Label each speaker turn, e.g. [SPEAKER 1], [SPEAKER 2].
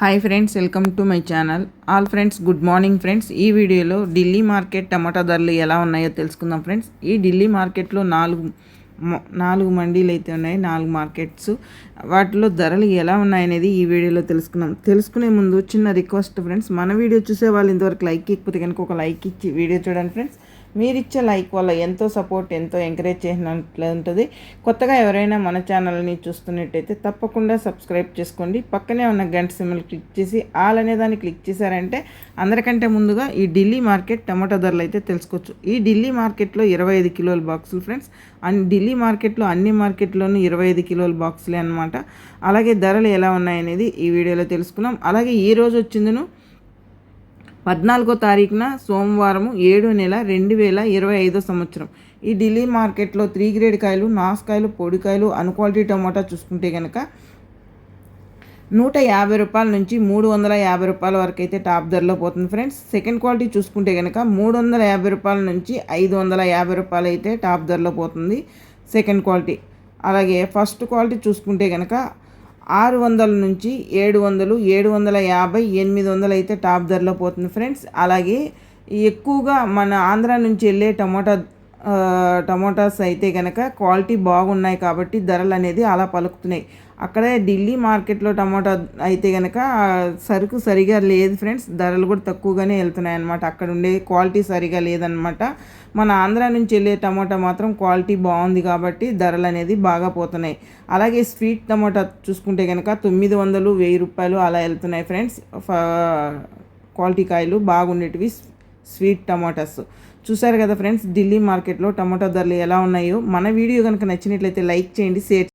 [SPEAKER 1] Hi friends welcome to my channel all friends good morning friends ఈ వీడియోలో Delhi market టమాటా ధరలు ఎలా ఉన్నాయో తెలుసుకుందాం ఫ్రెండ్స్ ఈ ఢిల్లీ మార్కెట్లో నాలుగు నాలుగు మండీలు అయితే ఉన్నాయి నాలుగు మార్కెట్స్. వాటిలో ధరలు ఎలా ఉన్నాయనేది ఈ వీడియోలో తెలుసుకుందాం. తెలుసుకునే ముందు చిన్న రిక్వెస్ట్ ఫ్రెండ్స్ మన వీడియో చూసే వాళ్ళు ఇంతవరకు లైక్ ఇకపోతే కనుక ఒక లైక్ ఇచ్చి వీడియో చూడండి ఫ్రెండ్స్ మీరిచ్చే లైక్ వల్ల ఎంతో సపోర్ట్ ఎంతో ఎంకరేజ్ చేసినట్లు ఉంటుంది. కొత్తగా ఎవరైనా మన ఛానల్ని చూస్తున్నట్టయితే తప్పకుండా సబ్స్క్రైబ్ చేసుకోండి. పక్కనే ఉన్న గంట సిమ్మల్ క్లిక్ చేసి ఆల్ అనే దాన్ని క్లిక్ చేశారంటే అందరికంటే ముందుగా ఈ ఢిల్లీ మార్కెట్ టమాటా ధరలు అయితే తెలుసుకోవచ్చు. ఈ ఢిల్లీ మార్కెట్లో ఇరవై ఐదు కిలోల బాక్సులు ఫ్రెండ్స్. అండ్ ఢిల్లీ మార్కెట్లో అన్ని మార్కెట్లోనూ ఇరవై ఐదు కిలోల బాక్సులే అనమాట అలాగే ధరలు ఎలా ఉన్నాయనేది ఈ వీడియోలో తెలుసుకున్నాం అలాగే ఈ రోజు వచ్చిందను పద్నాలుగో తారీఖున సోమవారం ఏడు నెల రెండు వేల ఇరవై ఐదో సంవత్సరం. ఈ ఢిల్లీ మార్కెట్లో త్రీ గ్రేడ్ కాయలు నాసుకాయలు పొడికాయలు అన్క్వాలిటీ టమాటా చూసుకుంటే కనుక నూట యాభై రూపాయల నుంచి మూడు వందల యాభై రూపాయల వరకు అయితే టాప్ ధరలో పోతుంది ఫ్రెండ్స్. సెకండ్ క్వాలిటీ చూసుకుంటే కనుక మూడు వందల యాభై రూపాయల నుంచి ఐదు వందల యాభై రూపాయలు అయితే టాప్ ధరలో పోతుంది సెకండ్ క్వాలిటీ. అలాగే ఫస్ట్ క్వాలిటీ చూసుకుంటే కనుక ఆరు వందల నుంచి ఏడు వందలు ఏడు వందల యాభై ఎనిమిది వందలు అయితే టాప్ ధరలో పోతుంది ఫ్రెండ్స్. అలాగే ఎక్కువగా మన ఆంధ్ర నుంచి వెళ్ళే టమోటా టమోటాస్ అయితే కనుక క్వాలిటీ బాగున్నాయి కాబట్టి ధరలు అనేది అలా పలుకుతున్నాయి. అక్కడే ఢిల్లీ మార్కెట్లో టమోటా అయితే కనుక సరుకు సరిగా లేదు ఫ్రెండ్స్. ధరలు కూడా తక్కువగానే వెళ్తున్నాయి అనమాట అక్కడ ఉండే క్వాలిటీ సరిగా లేదనమాట మన ఆంధ్ర నుంచి వెళ్ళే టమోటా మాత్రం క్వాలిటీ బాగుంది కాబట్టి ధరలు అనేది బాగా పోతున్నాయి. అలాగే స్వీట్ టమోటా చూసుకుంటే కనుక తొమ్మిది వందలు వెయ్యి రూపాయలు అలా వెళ్తున్నాయి ఫ్రెండ్స్. క్వాలిటీ కాయలు బాగుండేటివి స్వీట్ టమాటాస్. చూసారు కదా ఫ్రెండ్స్ ఢిల్లీ మార్కెట్లో టమాటో ధరలు ఎలా ఉన్నాయో. మన వీడియో కనుక నచ్చినట్లయితే లైక్ చేయండి షేర్